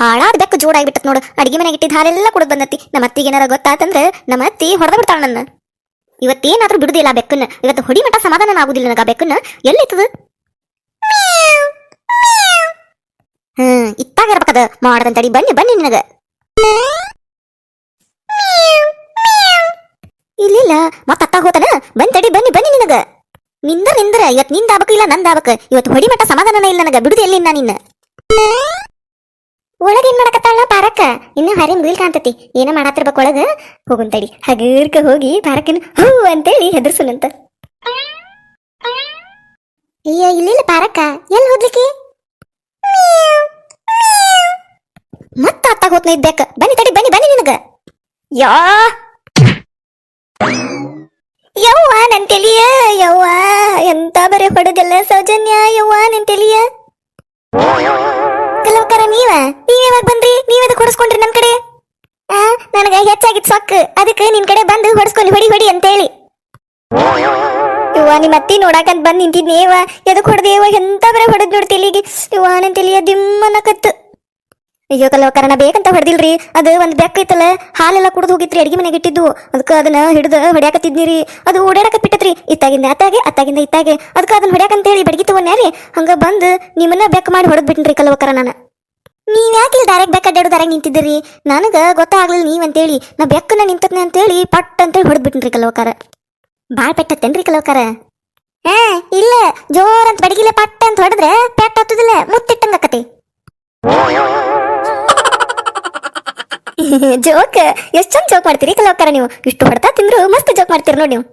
ಹಾಳಾದ ಬೆಕ್ಕ ಜೋಡಾಗ್ಬಿಟ್ಟತ್ ನೋಡು. ಅಡಿಗೆ ಮನೆಗೆ ಇಟ್ಟಿದ್ದ ಹಾಲೆಲ್ಲ ಕುಡಿದ್ ಬಂದತಿ. ನಮ್ಮ ಅತ್ತಿಗೆ ಏನಾರ ಗೊತ್ತಾತಂದ್ರೆ ನಮ್ಮ ಅತ್ತಿ ಹೊಡೆದ ಬಿಡ್ತಾಳ ನನ್ನ. ಇವತ್ತೇನಾದ್ರೂ ಬಿಡುದಿಲ್ಲ ಬೆಕ್ಕನ್ನ. ಇವತ್ತು ಹೊಡಿ ಮಟ ಸಮಾಧಾನ ಆಗುದಿಲ್ಲ ನನಗ ಬೆಕ್ಕನ್ನ. ಎಲ್ಲಿತ್ತದ? ಹ್ಮ್ ಇತ್ತಾಗ ಇರ್ಬೇಕದ ಮಾಡದಂತಡಿ, ಬನ್ನಿ ಬನ್ನಿ ನಿನಗ. ಇಲ್ಲ ಮತ್ತ ಅತ್ತಾಗ ಹೋತನ? ತಡಿ, ಬನ್ನಿ ಬನ್ನಿ ನಿನಗ. ನಿಂದ ನಿಂದ್ರ. ಇವತ್ನಿಂದ ಆಬಕ ಇಲ್ಲ ನಂದ ಆಬಕ ಇವತ್ತು ಹೊಡಿ ಮಟ ಸಮಾಧಾನನ ಇಲ್ಲ ನನಗ. ಬಿಡುದು ನಾ ನಿನ್ನ? ಒಳಗೇನ್ ಮಾಡಕತ್ತಾಳ ಪಾರಕ್ಕ? ಇನ್ನು ಹರಿ ಮುಗಿಲ್ ಕಾಣ್ತತಿ. ಏನ ಮಾಡತ್ತಿರ್ಬೇಕು ಒಳಗ? ಹೋಗುಂತಡಿ ತಡಿ. ಹಗರ್ಕ ಹೋಗಿ ಪಾರಕ್ಕನ ಹೂ ಅಂತೇಳಿ ಹೆದರ್ಸುನಂತ. ಅಯ್ಯ, ಇಲ್ಲಿಲ್ಲ ಪಾರಕ್ಕ. ಎಲ್ಲಿ ಹೋಗ್ಲಿಕ್ಕೆ ಮತ್ತ ಅತ್ತಾಗ ಹೋತ್ನ ಇದ್ದಕ್ಕ ಬನ್ನಿ ತಡಿ, ಬನ್ನಿ ಬನ್ನಿ ನಿನಗ. ಯಾ ಯವ್ವ ನನ್ ತೆಲಿಯ ಯವ್ವ. ಎಂತ ಬರೆ ಹೊಡೆದಲ್ಲ ಸೌಜನ್ಯ? ಯವ್ವ ನನ್ ತೆಲಿಯ ಕಲವಕರ ನೀವ? ನೀವ್ ಯಾವಾಗ ಬಂದ್ರಿ? ನೀವ್ ಅದಕ್ಕೆ ಹೊಡಸ್ಕೊಂಡ್ರಿ ಕಡೆ? ಆ, ನನಗ ಹೆಚ್ಚಾಗಿದ್ ಸೊಕ್ಕ ಅದಕ್ಕೆ ನಿನ್ ಕಡೆ ಬಂದು ಹೊಡಸ್ಕೊಂಡು ಹೊಡಿ ಹೊಡಿ ಅಂತೇಳಿ ಇವ್ವ ನಿಮ್ಮ ಅತ್ತಿ ನೋಡಾಕಂತ ಬಂದ್ ನಿಂತಿದ್ನೇವ? ಎದಕ್ ಹೊಡೆದೇವ? ಎಂತ ಬರ ಹೊಡೆದ್ ನೋಡ್ ತೆಲಿಗೆ ಇವ್ವ ನನ್ ತೆಲಿಯ ಅಯ್ಯೋ ಕಲವಕರಣ ಬೇಕಂತ ಹೊಡೆದಿಲ್ರಿ. ಅದು ಒಂದು ಬೆಕ್ಕ ಐತಲ್ಲ ಹಾಲೆಲ್ಲ ಕುಡಿದು ಹೋಗಿತ್ರಿ, ಅಡಿಗೆ ಮನೆಗೆ ಇಟ್ಟಿದ್ದು. ಅದಕ್ಕೆ ಅದನ್ನ ಹಿಡಿದು ಹೊಡ್ಯಾಕತ್ತಿದ್ನಿರಿ. ಅದು ಓಡಾಡಕ ಬಿಟ್ಟತ್ರಿ. ಇತ್ತಾಗಿಂದ ಅತ್ತಾಗೆ, ಅತ್ತಾಗಿಂದ ಇತ್ತಾಗೆ. ಅದಕ್ಕೆ ಅದನ್ನ ಹೊಡ್ಯಾಕಂತ ಹೇಳಿ ಬಡಗಿ ತಗೊಂಡ್ಯಾರಿ ಹಂಗ ಬಂದು ನಿಮ್ಮನ್ನ ಬೆಕ್ಕ ಮಾಡಿ ಹೊಡೆದ್ ಬಿಟ್ನ್ರಿ ಕಲವಕರ ನಾನು ನೀವ್ ಯಾಕೆ ಇಲ್ಲಿ ಡೈರೆಕ್ಟ್ ಬೆಕ್ಕ ಅಡ್ಡಾಡೋದಾರಾಗ ನಿಂತಿದ್ದೀರಿ? ನನಗೆ ಗೊತ್ತಾಗ್ಲಿಲ್ಲ ನೀವ್ ಅಂತೇಳಿ. ನಾ ಬೆಕ್ಕನ ನಿಂತದ್ನ ಅಂತೇಳಿ ಪಟ್ ಅಂತೇಳಿ ಹೊಡೆದ್ ಬಿಟ್ನ್ರಿ ಭಾಳ ಬಾಳ್ ಪೆಟ್ಟತ್ತೇನ್ರಿ ಕಲವಕರ ಹಾ, ಇಲ್ಲ. ಜೋರ್ ಅಂತ ಬಡಗಿಲೆ ಪಟ್ಟ ಅಂತ ಹೊಡೆದ್ರೆ ಪೆಟ್ಟ ಹತ್ತದಿಲ್ಲ, ಮುತ್ತಿಟ್ಟಂಗ ಆಕತಿ. ಜೋಕ್, ಎಷ್ಟ್ ಚಂದ ಜೋಕ್ ಮಾಡ್ತೀರಿ? ಕಲವಕರ ನೀವು. ಇಷ್ಟು ಹೊಡ್ತಾ ತಿಂದ್ರು ಮಸ್ತ್ ಜೋಕ್ ಮಾಡ್ತೀರಿ ನೋಡಿ ನೀವು.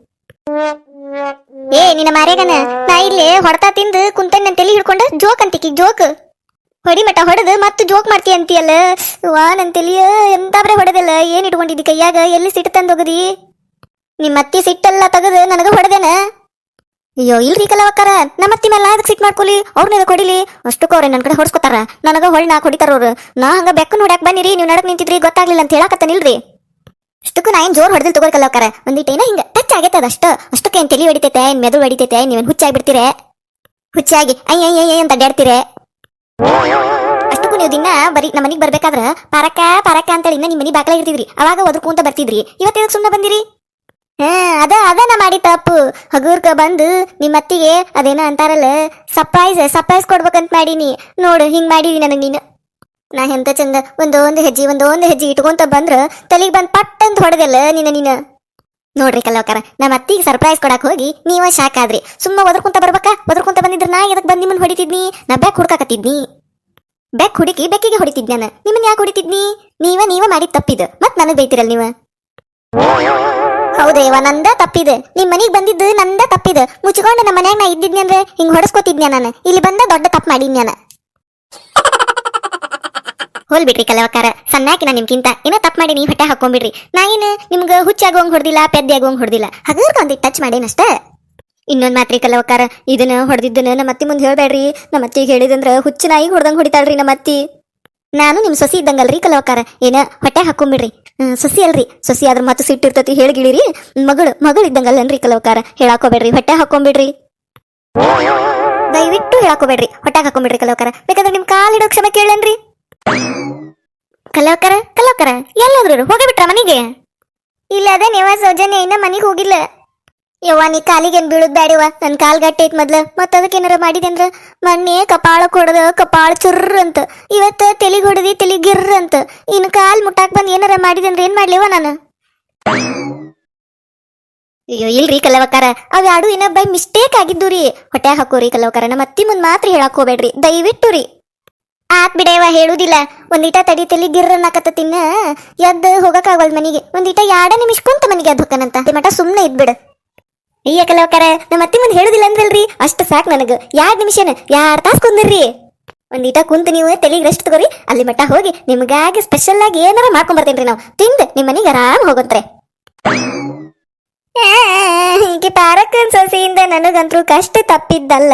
ಏ, ನಿನ್ನ ಮಾರೇಗನ ನಾ ಇಲ್ಲಿ ಹೊಡ್ತಾ ತಿಂದು ಕುಂತನ್ ನನ್ನ ತಲೆ ಹಿಡ್ಕೊಂಡು ಜೋಕ್ ಅಂತಿಕಿ, ಜೋಕ್. ಹೊಡಿ ಮಟ ಹೊಡೆದು ಮತ್ತೆ ಜೋಕ್ ಮಾಡ್ತಿ ಅಂತೀಯಲ್ಲ. ವಾ, ನನ್ ತಲೆಯ ಎಂತ ಬರೇ ಹೊಡೆದಲ್ಲ. ಏನ್ ಇಟ್ಕೊಂಡಿದ್ದಿ ಕೈಯಾಗ? ಎಲ್ಲಿ ಸಿಟ್ಟು ತಂದೋಗದಿ? ನಿಮ್ಮ ಅತ್ತಿ ಸಿಟ್ಟೆಲ್ಲ ತೆಗೆದು ನನಗ ಹೊಡೆದೇನ? ಅಯ್ಯೋ, ಇಲ್ರಿ ಕಲವಕ್ಕಾರ. ನಮ್ಮ ಅತ್ತಿ ಮೇಲೆ ಅದಕ್ಕೆ ಸಿಟ್ ಮಾಡ್ಕೊಲಿ. ಅವ್ರನ್ನ ಕೊಡಿಲಿ. ಅಷ್ಟಕ್ಕೂ ಅವ್ರೆ ನನ್ನ ಕಡೆ ಹೊಡ್ಸ್ಕೊತಾರ. ನನಗ ಹೊಳ್ ನಾ ಹೊಡಿತಾರ ಅವ್ರು. ನಾ ಹಂಗ ಬೆಕ್ಕ ನೋಡಕ್ ಬನ್ನಿರಿ ನೀವು ನಡಕ್ ನಿಂತಿದ್ರಿ. ಗೊತ್ತಾಗ್ಲಿಲ್ಲ ಅಂತ ಹೇಳಕತ್ತನಿಲ್ರಿ. ಅಷ್ಟಕ್ಕೂ ನಾ ಏನ್ ಜೋರ್ ಹೊಡೆದಿಲ್ ತಗೋರಿ ಕಲವಕ್ಕಾರ. ಒಂದಿಟ್ಟೇನ ಹಿಂಗ ಟಚ್ ಆಗೈತೆ ಅದಷ್ಟ. ಅಷ್ಟಕ್ಕೆ ಏನ್ ತಲಿ ಹೊಡಿತೈತೆ, ಏನ್ ಮೆದುಳು ಹೊಡಿತೈತೆ ನೀವೇನ್ ಹುಚ್ಚಾಗಿ ಬಿಡ್ತೀರೆ ಹುಚ್ಚಾಗಿ ಅಯ್ಯ ಅಯ್ಯ ಅಯ್ಯ ಅಂತ ಅಡ್ಡಾಡ್ತೀರೆ ಅಷ್ಟಕ್ಕೂ ನೀವು ದಿನ ಬರೀ ನಮ್ಮ ಮನಿಗ್ ಬರ್ಬೇಕಾದ್ರ ಪರಕ ಪರಕ ಅಂತೇಳಿ ಇನ್ನ ನಿಮ್ಮ ಮನೆ ಬಾಕಲಾಗ ಇರ್ತಿದ್ರಿ ಅವಾಗ ಒದ್ರಕೂಂತ ಬರ್ತಿದ್ರಿ. ಇವತ್ತು ಇದಕ್ಕೆ ಸುಮ್ಮನೆ ಬಂದಿರಿ? ಹಾ, ಅದ ಅದ ನಾ ಮಾಡಿ ತಪ್ಪು. ಹಗೂರ್ಕ ಬಂದು ನಿಮ್ಮ ಅತ್ತಿಗೆ ಅದೇನ ಅಂತಾರಲ್ಲ ಸರ್ಪ್ರೈಸ್ ಸರ್ಪ್ರೈಸ್ ಕೊಡ್ಬೇಕಂತ ಮಾಡೀನಿ. ನೋಡು, ಹಿಂಗ್ ಮಾಡೀವಿ ನನಗೆ ನೀನು. ನಾ ಎಂತ ಚಂದ, ಒಂದೊಂದು ಹೆಜ್ಜೆ ಒಂದೊಂದು ಹೆಜ್ಜೆ ಇಟ್ಕೊಂತ ಬಂದ್ರ ತಲೆಗೆ ಬಂದ್ ಪಟ್ ಅಂತ ಹೊಡೆದಲ್ಲ ನಿನ್ನ ನೀನ. ನೋಡ್ರಿ ಕಲಾವಕರ ನಮ್ಮ ಅತ್ತಿಗೆ ಸರ್ಪ್ರೈಸ್ ಕೊಡಕ್ ಹೋಗಿ ನೀವ ಶಾಕ್ ಆದ್ರಿ. ಸುಮ್ಮ ಒದರ್ಕೊಂತ ಬರ್ಬೇಕಾ? ಒದರ್ಕೊಂತ ಬಂದಿದ್ರ ನಾ ಎದಕ್ ಬಂದ್ ನಿಮ್ಮನ್ನ ಹೊಡಿತಿದ್ನಿ? ನಾ ಬ್ಯಾಕ್ ಹುಡ್ಕಾಕತ್ತಿದ್ನಿ. ಬ್ಯಾಕ್ ಹುಡುಕಿ ಬೆಕ್ಕಿಗೆ ಹೊಡಿತಿದ್ ನಾನು ನಿಮ್ಮನ್ನ ಯಾಕೆ ಹೊಡಿತಿದ್ನಿ? ನೀವ ನೀವ ಮಾಡಿದ್ ತಪ್ಪಿದ. ಮತ್ ನನಗ್ ಬೈತಿರಲ್ ನೀವ. ಹೌದೇವ ನಂದ ತಪ್ಪಿದೆ. ನಿಮ್ ಮನಿಗ್ ಬಂದಿದ್ದು ನಂದ ತಪ್ಪಿದೆ. ಮುಚ್ಕೊಂಡು ನಮ್ಮ ಮನ್ಯಾಗ ನಾ ಇದ್ದಿದ್ನಿ ಅಂದ್ರೆ ಹಿಂಗ್ ಹೊಡಸ್ಕೊತಿದ್ನ್ಯಾ ನಾನು? ಇಲ್ಲಿ ಬಂದ ದೊಡ್ಡ ತಪ್ಪು ಮಾಡಿದ್ನಿ ನಾನು. ಹೋಲ್ ಬಿಡ್ರಿ ಕಲವಕಾರ. ನಾ ನಿಮ್ಗಿಂತ ಏನೋ ತಪ್ಪು ಮಾಡಿ ನೀವು ಹೊಟ್ಟೆ ಹಾಕೊಂಡ್ಬಿಡ್ರಿ ನಾ ಏನು ನಿಮ್ಗೆ ಹುಚ್ಚಾಗುವಂಗ್ ಹೊಡ್ದಿಲ್ಲ ಪೆದ್ದೆ ಆಗುವಂಗ್ ಹೊಡ್ದಿಲ್ಲ ಹಗರ್ಕ ಒಂದಿಟ್ಟು ಟಚ್ ಮಾಡೇನಷ್ಟ ಇನ್ನೊಂದ್ ಮಾತ್ರಿ ಕಲವಕಾರ, ಇದನ್ನ ಹೊಡೆದಿದ್ದನ್ನ ನಮ್ಮ ಅತ್ತಿ ಮುಂದೆ ಹೇಳ್ಬೇಡ್ರಿ. ನಮ್ಮ ಅತ್ತಿಗೆ ಹೇಳಿದಂದ್ರ ಹುಚ್ಚ ನಾಯಿಗೆ ಹೊಡೆದಂಗ್ ಹೊಡಿತಾಳ್ರಿ ನಮ್ಮ ಅತ್ತಿ ನಾನು ನಿಮ್ಮ ಸೊಸಿ ಇದ್ದಂಗಲ್ರಿ ಕಲಾವಕಾರ. ಏನ ಹೊಟ್ಟೆ ಹಾಕೊಂಬಿಡ್ರಿ. ಸೊಸಿ ಅಲ್ರಿ. ಸೊಸಿ ಆದ್ರ ಮತ್ತೆ ಸಿಟ್ಟಿರ್ತತಿ ಹೇಳ್ಗಿಳಿರಿ. ಮಗಳು ಮಗಳು ಇದ್ದಂಗಲ್ಲನ್ರಿ ಕಲವಕಾರ. ಹೇಳಾಕೋಬೇಡ್ರಿ. ಹೊಟ್ಟೆ ಹಾಕೊಂಬಿಡ್ರಿ. ದಯವಿಟ್ಟು ಹೇಳಾಕೋಬೇಡ್ರಿ. ಹೊಟ್ಟೆ ಹಾಕೊಂಬಿಡ್ರಿ ಕಲವಕಾರ. ಬೇಕಾದ್ರೆ ನಿಮ್ ಕಾಲಿಡೋ ಕ್ಷಮೆ ಕೇಳನ್ರಿ. ಕಲಾವಕಾರ ಕಲಾವಕಾರ. ಎಲ್ಲೋದ್ರು ಹೋಗಿಬಿಟ್ರ ಮನೆಗೆ? ಇಲ್ಲ ಅದೇ ನೀವ ಸೌಜನ್ಯ ಇನ್ನ ಮನೆಗೆ ಹೋಗಿಲ್ಲ. ಯವ್ವ, ನೀ ಕಾಲಿಗೇನ್ ಬೀಳುದ್ ಬ್ಯಾಡಿವ ನನ್ ಕಾಲ್ ಗಟ್ಟಿ ಐತ್ ಮೊದ್ಲ. ಮತ್ತ ಅದಕ್ಕೆ ಏನಾರ ಮಾಡಿದೆ ಅಂದ್ರ? ಮೊನ್ನೆ ಕಪಾಳ ಕೊಡದ, ಕಪಾಳ ಚುರ್ರ ಅಂತ. ಇವತ್ತ ತೆಲಿಗ್ ಹೊಡೆದಿ ತೆಲಿಗ್ ಗಿರ್ರ ಅಂತ. ಇನ್ನು ಕಾಲ್ ಮುಟ್ಟಾಕ್ ಬಂದ್ ಏನಾರ ಮಾಡಿದೆ ಅಂದ್ರ ಏನ್ ಮಾಡ್ಲಿವ ನಾನು? ಅಯ್ಯೋ, ಇಲ್ರಿ ಕಲವಕಾರ ಅವ್ಯಾಡು ಏನ ಬೈ ಮಿಸ್ಟೇಕ್ ಆಗಿದ್ದು ರೀ. ಹೊಟ್ಟೆ ಹಾಕೋರಿ ಕಲವಕಾರ ನಮ್ಮ ಅತ್ತಿ ಮುಂದ್ ಮಾತ್ರ ಹೇಳಕ್ ಹೋಗ್ಬೇಡ್ರಿ. ದಯವಿಟ್ಟು ರೀ. ಆತ್ ಬಿಡೇವ ಹೇಳುದಿಲ್ಲ. ಒಂದೀಟ ತಡಿ ತಲಿ ಗಿರ್ರನ್ನಾಕತ್ತ ತಿನ್ನ. ಎದ್ದು ಆಗೋಲ್ ಮನಿಗೆ. ಒಂದಿಟ ಯಾಡ ನಿಮಿಷ್ಕೊಂತ ಮನಿಗೆ ಎದ್ದು ಹೊಕ್ಕನಂತ ಮಟ ಸುಮ್ನೆ ಇದ್ಬಿಡ. ಅಯ್ಯ ಕಲಾವಕಾರ ನಮ್ಮ ಅತ್ತಿ ಮುಂದೆ ಹೇಳುದಿಲ್ಲ ಅಂದ್ರಲ್ರಿ ಅಷ್ಟು ಸಾಕ್ ನನಗ. ಯಾರ್ ನಿಮಿಷನ? ಯಾರ್ ತಾಸ್ ಕುಂದಿರ್ರಿ ಒಂದಿಟ ಕುಂತ ನೀವು ತಲೆಗೆ ರೆಸ್ಟ್ ತಗೋರಿ, ಅಲ್ಲಿ ಮಟ್ಟ ಹೋಗಿ ನಿಮಗಾಗಿ ಸ್ಪೆಷಲ್ ಆಗಿ ಏನಾರ ಮಾಡ್ಕೊಂಡ್ ಬರ್ತೇನ್ರಿ ನಾವು. ತಿಂದು ನಿಮ್ಮ ಮನೆಗೆ ಆರಾಮ್ ಹೋಗಂತ್ರೆ. ಹೀಗೆ ತಾರಕನ್ ಸೊಸೆಯಿಂದ ನನಗಂತೂ ಕಷ್ಟ ತಪ್ಪಿದ್ದಲ್ಲ.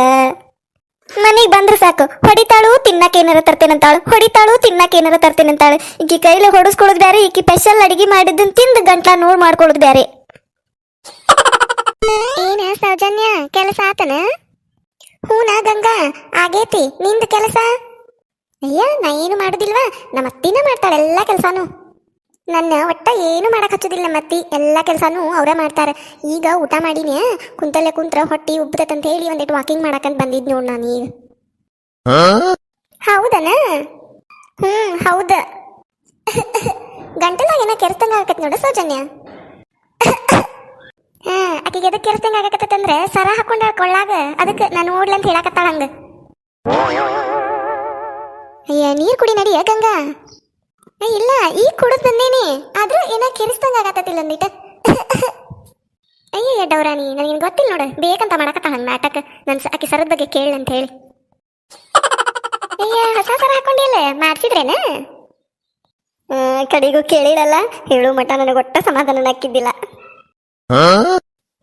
ಮನೆಗೆ ಬಂದ್ರೆ ಸಾಕು. ಹೊಡಿತಾಳು ತಿನ್ನಕ್ಕೆ ಏನಾರ ತರ್ತೇನಂತಾಳು. ಹೊಡಿತಾಳು ತಿನ್ನಕ್ಕೆ ಏನಾರ ತರ್ತೇನಂತಾಳು. ಈಕಿ ಕೈಲಿ ಹೊಡಿಸ್ಕೊಳ್ಳೋದು ಬೇರೆ ಈಕಿ ಸ್ಪೆಷಲ್ ಅಡಿಗೆ ಮಾಡಿದ್ದನ್ನ ತಿಂದು ಗಂಟ್ಲ ನೋಡ್ ಮಾಡ್ಕೊಳ್ಳೋದು ಬ್ಯಾರೆ. ಏನ ಸೌಜನ್ಯ ಕೆಲಸ ಆತನ? ಹೂನ ಗಂಗಾ ಆಗೇತಿ ನಿಂದ ಕೆಲಸ? ಅಯ್ಯ ನಾ ಏನು ಮಾಡುದಿಲ್ವಾ? ನಮ್ಮ ಅತ್ತಿನ ಮಾಡ್ತಾಳೆ ಎಲ್ಲ ಕೆಲಸನು. ನನ್ನ ಒಟ್ಟ ಏನು ಮಾಡಕ್ ಹಚ್ಚೋದಿಲ್ಲ ಮತ್ತಿ ಎಲ್ಲ ಕೆಲಸನೂ ಅವರೇ ಮಾಡ್ತಾರೆ. ಈಗ ಊಟ ಮಾಡೀನಿ ಕುಂತಲ್ಲೇ ಕುಂತ್ರ ಹೊಟ್ಟಿ ಉಬ್ಬತಂತ ಹೇಳಿ ಒಂದಿಟ್ಟು ವಾಕಿಂಗ್ ಮಾಡಕಂತ ಬಂದಿದ್ ನೋಡ್ ನಾನು ಈಗ. ಹೌದನ? ಹ್ಮ್ ಹೌದ. ಗಂಟಲಾಗ ಏನೋ ಕೆರೆಸ್ತಂಗ ಆಗತ್ ನೋಡ ಸೌಜನ್ಯ. ಆಕಿಗೆ ಎದಕ್ಕೆ ಕೆರೆಸ್ತಂಗ ಆಗಕತ್ತಂದ್ರೆ ಸರ ಹಾಕೊಂಡ ಕೊಳ್ಳಾಗ ಅದಕ್ಕೆ ನಾನು ಓಡ್ಲಿ ಅಂತ ಹೇಳಕತ್ತಾಳ ಹಂಗ. ಅಯ್ಯ, ನೀರ್ ಕುಡಿ ನಡಿಯ ಗಂಗಾ? ಇಲ್ಲ ಈಗ ಕುಡಿದ್ ಬಂದೇನಿ. ಆದ್ರೂ ಏನೋ ಕೆರೆಸ್ತಂಗ ಆಗತ್ತಿಲ್ಲ ಅಂದಿಟ್ಟ ಅಯ್ಯ ಡೌರಾಣಿ ನನಗೆ ಗೊತ್ತಿಲ್ಲ ನೋಡು, ಬೇಕಂತ ಮಾಡಕತ್ತಾಳ ಹಂಗ ನಾಟಕ ನನ್ ಆಕೆ ಸರದ ಬಗ್ಗೆ ಕೇಳಿ ಅಂತ ಹೇಳಿ. ಅಯ್ಯ, ಹೊಸ ಸರ ಹಾಕೊಂಡಿಲ್ಲ ಮಾಡ್ಸಿದ್ರೇನ ಕಡೆಗೂ ಕೇಳಿರಲ್ಲ, ಹೇಳು ಮಠ ನನಗೆ ಒಟ್ಟ ಸಮಾಧಾನ ಹಾಕಿದ್ದಿಲ್ಲ.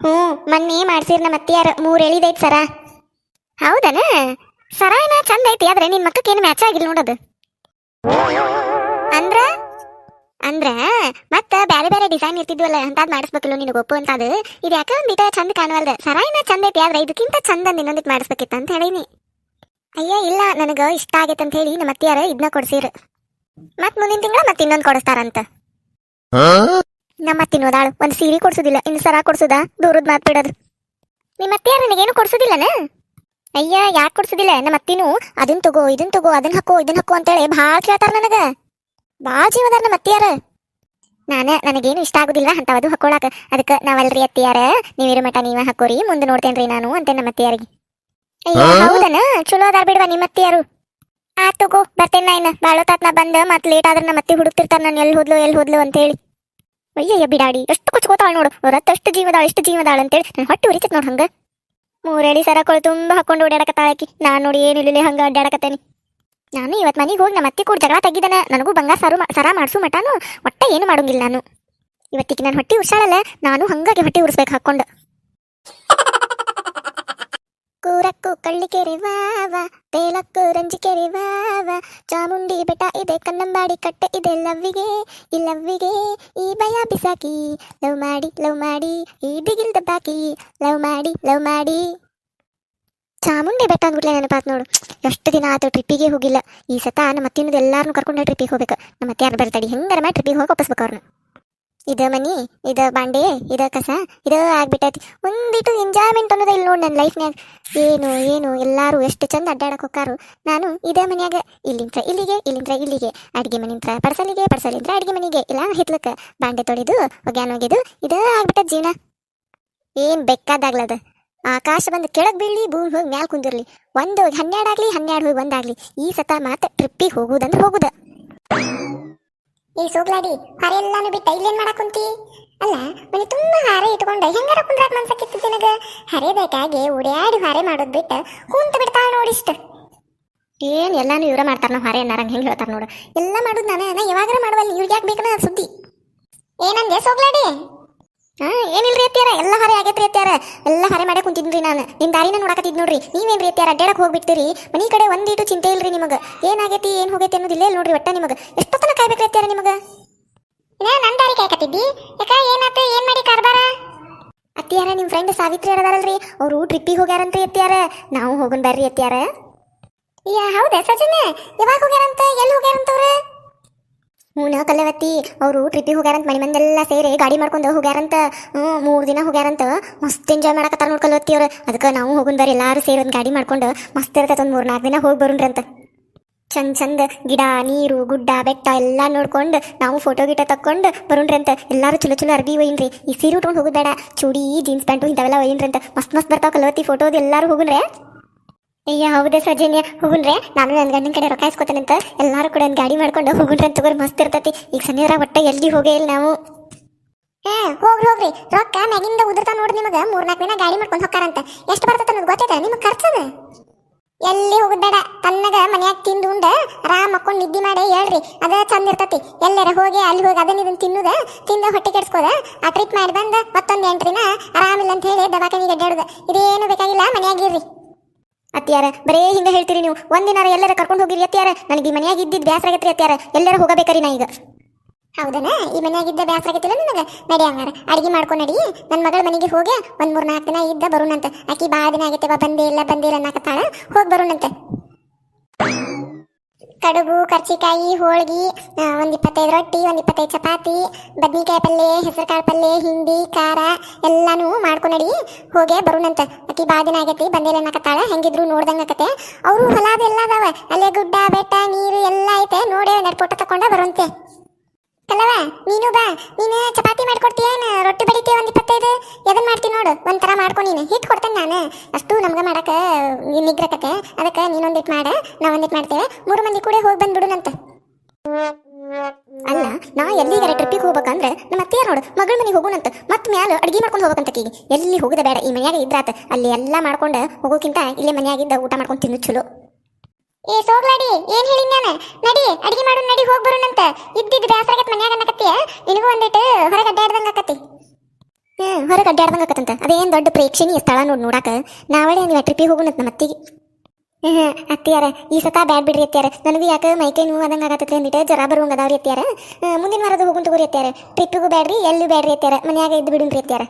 ಹ್ಞೂ, ಮೊನ್ನೆ ಮಾಡ್ಸಿರ್ ನಮ್ಮ ಅತ್ತಿಯಾರ ಮೂರು ಎಳಿದೈತೆ ಸರ. ಹೌದನ? ಸರ ಏನ ಚಂದ ಐತಿ, ಆದ್ರೆ ನಿನ್ ಮಕ್ಕಕ್ಕೆ ಏನು ಮ್ಯಾಚ್ ಆಗಿಲ್ಲ ನೋಡದು. ಅಂದ್ರ? ಅಂದ್ರ, ಮತ್ತ ಬ್ಯಾರೆ ಬ್ಯಾರೆ ಡಿಸೈನ್ ಇರ್ತಿದ್ವಲ್ಲ, ಅಂತಾದ್ ಮಾಡಿಸ್ಬೇಕಿಲ್ಲ ನಿನಗೆ ಒಪ್ಪು ಅಂತದು. ಇದು ಯಾಕೆ ಚಂದ ಕಾಣವಲ್ದ. ಸರ ಏನ ಚಂದ ಐತಿ, ಆದ್ರೆ ಇದಕ್ಕಿಂತ ಚಂದ ಇನ್ನೊಂದಿಟ್ ಮಾಡಿಸ್ಬೇಕಿತ್ತ ಅಂತ ಹೇಳೀನಿ. ಅಯ್ಯೋ, ಇಲ್ಲ, ನನಗ ಇಷ್ಟ ಆಗೈತೆ ಅಂತ ಹೇಳಿ ನಮ್ಮ ಅತ್ತಿಯಾರ ಇದನ್ನ ಕೊಡ್ಸಿರ. ಮತ್ ಮುಂದಿನ ತಿಂಗಳ ಮತ್ತೆ ಇನ್ನೊಂದು ಕೊಡಿಸ್ತಾರಂತ ನಮ್ಮ ತಿನ್ನೋದಾಳು ಒಂದು ಸೀರೆ ಕೊಡ್ಸೋದಿಲ್ಲ ಇನ್ನು ಸರ ಕೊಡ್ಸೋದ? ದೂರದ ಮಾತ್ ಬಿಡೋದು. ನಿಮ್ಮ ಅತ್ತಿಯಾರ ನನಗೇನು ಕೊಡ್ಸುದಿಲ್ಲನ? ಅಯ್ಯ ಯಾಕೆ ಕೊಡ್ಸೋದಿಲ್ಲ? ನಮ್ಮ ಅತ್ತಿನೂ ಅದನ್ ತಗೋ ಇದನ್ ತಗೋ ಅದನ್ ಹಾಕೋ ಇದನ್ ಹಾಕೋ ಅಂತೇಳಿ ಭಾಳ ಕೇಳ್ತಾರ ನನಗ. ಭಾಳ ಜೀವದಾರ ನಮ್ಮ ಅತ್ತಿಯಾರ. ನಾನ ನನಗೇನು ಇಷ್ಟ ಆಗೋದಿಲ್ಲ ಅಂತವದು ಹಾಕೊಳಕ. ಅದಕ್ಕೆ ನಾವಲ್ರಿ ಅತ್ತಿಯಾರ ನೀವಿರೋ ಮಠ ನೀವ ಹಾಕೋರಿ ಮುಂದೆ ನೋಡ್ತೇನ್ರಿ ನಾನು ಅಂತೆ ನಮ್ಮ ಅತ್ತಿಯಾರಿಗೆ. ಅಯ್ಯೋ ಹೌದನ? ಚಲೋ ಅದಾರ ಬಿಡ್ವಾ ನಿಮ್ಮ ಅತ್ತಿಯಾರು. ಆ ತಗೋ ಬರ್ತೇನೆ ನಾ ಇನ್ನ. ಬಾಳೋತಾತ್ ನಾ ಬಂದ ಮತ್ ಲೇಟ್ ಆದ್ರೆ ನಮ್ಮ ಅತ್ತಿ ಹುಡುಕ್ತಿರ್ತಾರೆ ನಾನು ಎಲ್ಲಿ ಹೋದ್ಲು ಎಲ್ಲಿ ಹೋದ್ಲು ಅಂತ ಹೇಳಿ ಅಯ್ಯಯ್ಯ ಬಿಡಾಡಿ, ಎಷ್ಟು ಕೊಚ್ಕೋತಾಳ ನೋಡು. ರತ್ ಎಷ್ಟು ಜೀವದಾಳ ಎಷ್ಟು ಜೀವದಾಳ ಅಂತೇಳಿ ನನ್ನ ಹೊಟ್ಟೆ ಉರಿತೈತ್ ನೋಡು ಹಂಗ. ಮೂರಡಿ ಸರ ತುಂಬಾ ಹಾಕೊಂಡು ಓಡಾಡಕತ್ತಾಳಕಿ ನಾನು ನೋಡಿ ಏನಿಲ್ಲ ಹಂಗ ಅಡ್ಡಾಡಕತ್ತೇನಿ. ನಾನು ಇವತ್ ಮನೆಗೆ ಹೋಗಿ ನಮ್ಮ ಅತ್ತಿ ಕೂಡ ಜಗಳ ತೆಗಿದಾನೆ. ನನಗೂ ಬಂಗಾರ ಸಾರು ಸರ ಮಾಡಿಸು ಮಟಾನು. ಒಟ್ಟ ಏನು ಮಾಡೋಂಗಿಲ್ಲ ನಾನು. ಇವತ್ತಿಗೆ ನಾನು ಹೊಟ್ಟೆ ಉರ್ಸಾಳಲ್ಲ ನಾನು ಹಂಗಾಗಿ ಹೊಟ್ಟೆ ಉರ್ಸ್ಬೇಕು ಹಾಕೊಂಡು. ಕೂರಕ್ಕು ಕಳ್ಳಿಕೆರೆ ವಾವ ತೇಲಕ್ಕು ರಂಜಿಕೆರೆ ವಾವ ಚಾಮುಂಡಿ ಬೆಟ್ಟ ಇದೆ ಕನ್ನಂಬಾಡಿ ಕಟ್ಟೆ ಇದೆ ಲವ್ವಿಗೆ ಈ ಲವ್ವಿಗೆ ಈ ಭಯ ಬಿಸಾಕಿ ಲವ್ ಮಾಡಿ ಲವ್ ಮಾಡಿ ಈ ಬಿಗಿಲ್ ದಬ್ಬಾಕಿ ಲವ್ ಮಾಡಿ ಲವ್ ಮಾಡಿ ಚಾಮುಂಡಿ ಬೆಟ್ಟ ಅಂದ್ಬಿಟ್ಲೆ ನೆನಪಾತ್ ನೋಡು ಎಷ್ಟು ದಿನ ಆತು ಟ್ರಿಪ್ಪಿಗೆ ಹೋಗಿಲ್ಲ ಈ ಸತ ನಮ್ಮ ಅತ್ತಿನದು ಎಲ್ಲಾರನ್ನೂ ಕರ್ಕೊಂಡು ಟ್ರಿಪ್ಪಿಗೆ ಹೋಗ್ಬೇಕು ನಮ್ಮ ಅತ್ತೆ ಯಾರು ಬರ್ತಾಡಿ ಹೆಂಗಾರ ಮಾಡಿ ಟ್ರಿಪ್ಪಿಗೆ ಹೋಗಿ ವಾಪಸ್ಬೇಕು ಅವ್ರನ್ನ ಇದ ಮನಿ, ಇದ ಬಾಂಡೆ, ಇದ ಕಸ, ಇದ ಆಗ್ಬಿಟ್ಟೈತಿ. ಒಂದಿಟ್ಟು ಎಂಜಾಯ್ಮೆಂಟ್ ಅನ್ನೋದೇ ಇಲ್ಲಿ ನೋಡಿ ನನ್ನ ಲೈಫ್ನ್ಯಾಗ ಏನು ಏನು, ಎಲ್ಲಾರು ಎಷ್ಟು ಚಂದ ಅಡ್ಡಾಡಕ್ ಹೋಗಾರು ನಾನು ಇದೇ ಮನ್ಯಾಗ, ಇಲ್ಲಿಂತ್ರ ಇಲ್ಲಿಗೆ ಇಲ್ಲಿಂತ್ರ ಇಲ್ಲಿಗೆ. ಅಡಿಗೆ ಮನಿಂತ್ರ ಪರ್ಸಲಿಗೆ ಪರ್ಸಲಿಂತ್ರ ಅಡಿಗೆ ಮನೆಗೆ. ಇಲ್ಲ, ಹಿತ್ಲಕ್ಕ ಬಾಂಡೆ ತೊಳೆದು ಒಗ್ಯಾನ್ ಒಗೆದು, ಇದ ಆಗ್ಬಿಟ್ಟ ಜೀವನ. ಏನ್ ಬೆಕ್ಕಾದಾಗ್ಲದ ಆಕಾಶ ಬಂದು ಕೆಳಗ್ ಬೀಳಿ ಭೂಮಿ ಹೋಗಿ ಮ್ಯಾಲ್ ಕುಂದಿರ್ಲಿ. ಒಂದು ಹನ್ನೆರಡಾಗ್ಲಿ ಹನ್ನೆರಡು ಹೋಗಿ ಒಂದಾಗ್ಲಿ ಈ ಸತ ಮಾತ್ರ ಟ್ರಿಪ್ಪಿಗೆ ಹೋಗುದಂದ್ರೆ ಹೋಗುದ. ಈ ಸೋಗ್ಲಾಡಿ ಹಾರೆ ಎಲ್ಲಾನು ಬಿಟ್ಟ, ಇಲ್ಲೇನ್ ಮಾಡಕ್ ಕುಂತಿ ಅಲ್ಲ, ಮನೆ ತುಂಬಾ ಹಾರೆ ಇಟ್ಕೊಂಡ, ಹೆಂಗಾರ ಕುಂದ್ರಾಕ್ ಮನ್ಸಕ್ಕಿತ್ತು ನಿನಗ ಹರಿಬೇಕಾಗಿ ಓಡ್ಯಾಡಿ ಹಾರೆ ಮಾಡೋದ್ ಬಿಟ್ಟ ಕುಂತ ಬಿಡ್ತಾಳ ನೋಡಿಷ್ಟ ಏನ್ ಎಲ್ಲಾನು ಇವ್ರ ಮಾಡ್ತಾರ ನಾವು ಹಾರೆ ಅನ್ನಾರಂಗ ಹೆಂಗ್ ಹೇಳ್ತಾರ ನೋಡು. ಎಲ್ಲ ಮಾಡುದ್ ನಾನೇ, ನಾ ಯಾವಾಗಾರ ಮಾಡುವಲ್ಲಿ ಇವ್ರಿಗೆ ಯಾಕೆ ಬೇಕನ ಸುದ್ದಿ? ಏನಂದೆ ಸೋಗ್ಲಾಡಿ? ಹಾ, ಏನಿಲ್ರಿ ಅತ್ಯಾರ ಎಲ್ಲ ಹಾರೆ ಆಗೈತ್ರಿ ಅತ್ಯಾರ ಎಲ್ಲ ಹಾರೆ ಮಾಡೇ ಕುಂತಿದ್ರಿ ನಾನು. ನಿಮ್ ದಾರಿನ ನೋಡಕತ್ತಿದ್ ನೋಡ್ರಿ. ನೀವೇನ್ರಿ ಅತ್ಯಾರ ಅಡ್ಡಾಡಕ್ ಹೋಗ್ಬಿಡ್ತೀರಿ? ಮನಿ ಕಡೆ ಒಂದೀಟು ಚಿಂತೆ ಇಲ್ರಿ ನಿಮಗ. ಏನಾಗೈತಿ ಏನು ಹೋಗೈತಿ ಅನ್ನೋದಿಲ್ಲ ನೋಡ್ರಿ ಒಟ್ಟ ನಿಮಗೆ. ಎಷ್ಟೊತ್ತನ ಕಾಯ್ಬೇಕು ಅತ್ಯಾರ ನಿಮಗ? ಇನ್ನ ನನ್ ದಾರಿ ಕಾಯ್ಕತ್ತಿದ್ದಿ? ಯಾಕ ಏನಾತ ಏನ್ ಮಾಡಿ ಕಾರ್ಬಾರ? ಅತ್ತಿಯಾರ ನಿಮ್ಮ ಫ್ರೆಂಡ್ ಸಾವಿತ್ರಿ ಅದಾರಲ್ರಿ. ಅವ್ರು ಟ್ರಿಪ್ಪಿಗೆ ಹೋಗ್ಯಾರಂತ ಅತ್ಯಾರ ನಾವು ಹೋಗೋಣ ಬರ್ರಿ ಅತ್ತಿಯಾರ. ಯಾ ಹೌದಾ ಸಜನೆ ಯಾವಾಗ ಹೋಗ್ಯಾರಂತ? ಎಲ್ಲಿ ಹೋಗ್ಯಾರಂತ ಅವ್ರ ಹ್ಞೂ ಕಲ್ಲವತ್ತಿ, ಅವರು ಟ್ರಿಪ್ಪಿಗೆ ಹೋಗ್ಯಾರಂತ, ಮನೆ ಮಂದೆಲ್ಲ ಸೇರಿ ಗಾಡಿ ಮಾಡ್ಕೊಂಡು ಹೋಗ್ಯಾರಂತ. ಹ್ಞೂ, ಮೂರು ದಿನ ಹೋಗ್ಯಾರಂತ. ಮಸ್ತ್ ಎಂಜಾಯ್ ಮಾಡಕತ್ತಾರ ನೋಡಿ ಕಲ್ಲವತ್ತಿ ಅವ್ರು. ಅದಕ್ಕೆ ನಾವು ಹೋಗುನ್ ಬರ್ರಿ, ಎಲ್ಲರೂ ಸೇರಿ ಒಂದು ಗಾಡಿ ಮಾಡ್ಕೊಂಡು ಮಸ್ತ್ ಇರ್ತೈತೆ ಒಂದು ಮೂರು ನಾಲ್ಕು ದಿನ ಹೋಗಿ ಬರೋಣ್ರಂತ ಚಂದ ಚಂದ ಗಿಡ, ನೀರು, ಗುಡ್ಡ, ಬೆಟ್ಟ ಎಲ್ಲ ನೋಡ್ಕೊಂಡು ನಾವು ಫೋಟೋ ಗಿಟ ತಕ್ಕೊಂಡು ಬರೋಣ್ರಿ ಅಂತ. ಎಲ್ಲರೂ ಚಲೋ ಚಲೋ ಅರ್ಬಿ ಒಯ್ಯಿನ್ರಿ. ಈ ಸೀರೆ ಉಟ್ಕೊಂಡು ಹೋಗೋದು ಬೇಡ. ಚೂಡಿ ಜೀನ್ಸ್ ಪ್ಯಾಂಟು ಇಂಥವೆಲ್ಲ ಒಯ್ಯಿನ್ರಿ ಅಂತ. ಮಸ್ತ್ ಮಸ್ತ್ ಬರ್ತಾವ ಕಲವತ್ತಿ ಫೋಟೋದು ಎಲ್ಲಾರು ಹೋಗುಣ್ರೆ ಅಯ್ಯ, ಹೌದೇ ಸೌಜನ್ಯ? ಹೋಗುಣ್ರೆ, ನಾನು ನನ್ನ ಗಂಡನ ಕಡೆ ರೊಕ್ಕ ಅಂತ ಎಲ್ಲಾರು ಕೂಡ ಒಂದು ಗಾಡಿ ಮಾಡ್ಕೊಂಡು ಹೋಗುಣ್ರಿ ಅಂತ ಮಸ್ತ್ ಇರ್ತೈತಿ. ಈಗ ಸನ್ನಿರ ಒಟ್ಟ ಎಲ್ಲಿ ಹೋಗೇ ಇಲ್ಲ ನಾವು. ಹಾ ಹೋಗ್ರಿ ಹೋಗ್ರಿ. ರೊಕ್ಕ ಮ್ಯಾಗಿಂದ ಉದುರ್ತಾ ನೋಡ್ರಿ ನಿಮಗೆ. ಮೂರ್ನಾಲ್ಕು ದಿನ ಗಾಡಿ ಮಾಡ್ಕೊಂಡು ಹೋಗ್ತಾರಂತ ಎಷ್ಟು ಬರ್ತೈತೆ ಅನ್ನೋದು ಗೊತ್ತೈತೆ? ನಿಮಗೆ ಖರ್ಚದ? ಎಲ್ಲಿ ಹೋಗ್ಬೇಡ ಬೇಡ. ತನ್ನಗ ಮನ್ಯಾಗ ತಿಂದು ಉಂಡ ಆರಾಮ್ ಮಕ್ಕೊಂಡು ನಿದ್ದೆ ಮಾಡಿ ಹೇಳ್ರಿ. ಅದ ಚಂದ ಇರ್ತತಿ. ಎಲ್ಲಾರ ಹೋಗಿ, ಅಲ್ಲಿ ಹೋಗಿ ಅದನ್ನ ಇದನ್ನ ತಿನ್ನುದ, ತಿಂದ ಹೊಟ್ಟೆ ಕೆಡ್ಸ್ಕೋದ, ಆ ಟ್ರಿಪ್ ಮಾಡಿ ಬಂದ ಮತ್ತೊಂದು ಎಂಟ್ರಿನ ಆರಾಮಿಲ್ಲ ಅಂತ ಹೇಳಿ ದವಾಖಾನಿಗೆ ಅಡ್ಡಾಡುದ ಇದೇನು ಬೇಕಾಗಿಲ್ಲ ಮನ್ಯಾಗಿರ್ರಿ ಅತ್ಯಾರ ಬರೇ ಹಿಂಗ ಹೇಳ್ತೀರಿ ನೀವು. ಒಂದಿನಾರ ಎಲ್ಲರ ಕರ್ಕೊಂಡು ಹೋಗಿರಿ ಅತ್ತಿಯಾರ. ನನಗೆ ಈ ಮನೆಯಾಗ ಇದ್ದಿದ್ದು ಬ್ಯಾಸರ ಆಗತ್ರಿ ಅತ್ತಿಯಾರ. ಎಲ್ಲರ ಹೋಗಬೇಕರಿ ನಾ ಈಗ. ಹೌದನ? ಈ ಮನೆಯಾಗಿದ್ದ ಬ್ಯಾಸರ ಆಗತ್ತಿಲ್ಲ ನನಗೆ? ನಡಿ ಹಂಗಾರ. ಅಡಿಗೆ ಮಾಡ್ಕೊಂಡು ನಡಿ. ನನ್ನ ಮಗಳ ಮನೆಗೆ ಹೋಗಿ. ಒಂದ್ ಮೂರ್ ನಾಲ್ಕು ದಿನ ಇದ್ದ ಬರೋಣಂತ ಅಕ್ಕಿ ಬಾ ದಿನ ಆಗೈತೆ, ಬಾ ಬಂದೇ ಇಲ್ಲ ಬಂದೇ ಇಲ್ಲ ಅನ್ನಕತ್ತಾಳ. ಹೋಗಿ ಬರುಣಂತೆ ಕಡುಬು, ಕರ್ಚಿಕಾಯಿ, ಹೋಳ್ಗಿ ಒಂದ್ ಇಪ್ಪತ್ತೈದು ರೊಟ್ಟಿ, ಒಂದ್ ಇಪ್ಪತ್ತೈದು ಚಪಾತಿ, ಬದ್ನಿಕಾಯಿ ಪಲ್ಯ ಹೆಸರು ಕಾಳು ಪಲ್ಯ, ಹಿಂಡಿ, ಖಾರ ಎಲ್ಲಾನು ಮಾಡ್ಕೊಂಡಿ ಹೋಗೇ ಬರುಣಂತ ಅಕ್ಕಿ ಬಾ ದಿನ ಆಗೈತಿ, ಬಂದಿಲ್ಲ ಅನ್ನಕತ್ತಾಳ. ಹೆಂಗಿದ್ರು ನೋಡ್ದಂಗ ಆಕತೆ ಅವರು ಹೊಲ ಅದೆಲ್ಲ ಅದಾವ. ಅಲ್ಲೇ ಗುಡ್ಡ, ಬೆಟ್ಟ, ನೀರು ಎಲ್ಲ ಐತೆ. ನೋಡಿ ಫೋಟೋ ತಕೊಂಡ ಬರುವಂತೆ. ಕಲ್ಲವ ನೀನು ಬಾ. ನೀನು ಚಪಾತಿ ಮಾಡ್ಕೊಡ್ತೀಯೇನು ರೊಟ್ಟಿ ಬಡಿತೀಯ ಒಂದ್ ಇಪ್ಪತ್ತೈದು? ಎದನ್ ಮಾಡ್ತೀನಿ ನೋಡು. ಒಂಥರ ಮಾಡ್ಕೊ ನೀನು. ಹಿಟ್ ಕೊಡ್ತೇನೆ ನಾನು. ಅಷ್ಟು ನಮ್ಗೆ ಮಾಡಕ ನಿಗ್ರಕತೆ ಅದಕ್ಕೆ ನೀನೊಂದಿಟ್ ಮಾಡ ನಾ ಒಂದಿಟ್ ಮಾಡ್ತೇವೆ. ಮೂರು ಮಂದಿ ಕೂಡ ಹೋಗಿ ಬಂದ್ಬಿಡುನಂತ ಅಲ್ಲ ನಾ ಎಲ್ಲಿಗಾರ ಟ್ರಿಪ್ಪಿಗೆ ಹೋಗ್ಬೇಕಂದ್ರೆ ನಮ್ಮ ಅತ್ತೆಯ ನೋಡು ಮಗಳ ಮನೆಗೆ ಹೋಗೋಣಂತ. ಮತ್ತೆ ಮ್ಯಾಲ ಅಡ್ಗೆ ಮಾಡ್ಕೊಂಡು ಹೋಗ್ಬೇಕಂತ ಕೀಗೆ ಎಲ್ಲಿ ಹೋಗದ ಬೇಡ ಈ ಮನ್ಯಾಗ ಇದ್ರಾತ. ಅಲ್ಲಿ ಎಲ್ಲ ಮಾಡ್ಕೊಂಡು ಹೋಗೋಕ್ಕಿಂತ ಇಲ್ಲಿ ಮನ್ಯಾಗಿದ್ದ ಊಟ ಮಾಡ್ಕೊಂಡು ತಿನ್ನು ಚಲೋ. ಏ ಸೋಗ್ಲಾಡಿ ಏನ್ ಹೇಳಿ ನಾನು? ನಡಿ ಅಡಿಗೆ ಮಾಡು ನಡಿ ಹೋಗಿ ಬರೋಣಂತ. ಇದ್ದಿದ್ದು ಬ್ಯಾಸರಾಗತ್ ಮನ್ಯಾಗ ಅನ್ನಕತ್ತೀಯ? ನಿನಗೂ ಒಂದಿಟ್ಟು ಹೊರಗೆ ಅಡ್ಡಾಡ್ದಂಗೆ ಆಕತಿ ಹ್ಞೂ ಹೊರಗೆ ಅಡ್ಡಾಡ್ದಂಗೆ ಆಕತ್ತಂತ ಅದೇನ್ ದೊಡ್ಡ ಪ್ರೇಕ್ಷಣೀಯ ಸ್ಥಳ ನೋಡಿ ನೋಡಾಕ. ನಾವಳೆ ನೀವು ಟ್ರಿಪ್ಪಿಗೆ ಹೋಗೋಣಂತ ನಮ್ಮ ಅತ್ತಿಗೆ. ಹ್ಮ್ ಅತ್ತಿಯಾರ, ಈ ಸತ ಬ್ಯಾಡ್ ಬಿಡ್ರಿ ಅತ್ತಿಯಾರ. ನನಗೂ ಯಾಕೆ ಮೈಕೈ ನೋವು ಆದಂಗ ಆಗತ್ತೆ ಅಂದಿಟ್ಟು ಜ್ವರ ಬರುವಂಗ ಅದಾವ್ರಿ ಅತ್ತಿಯಾರ ಮುಂದಿನ ವಾರದ ಹೋಗುಂತ ತಗೋರಿ ಅತ್ತಿಯಾರ. ಟ್ರಿಪ್ಪಿಗೂ ಬ್ಯಾಡ್ರಿ, ಎಲ್ಲೂ ಬ್ಯಾಡ್ರಿ ಅತ್ತಿಯಾರ. ಮನ್ಯಾಗ ಇದ್ದು ಬಿಡುನ್ರಿ ಅತ್ತಿಯಾರ.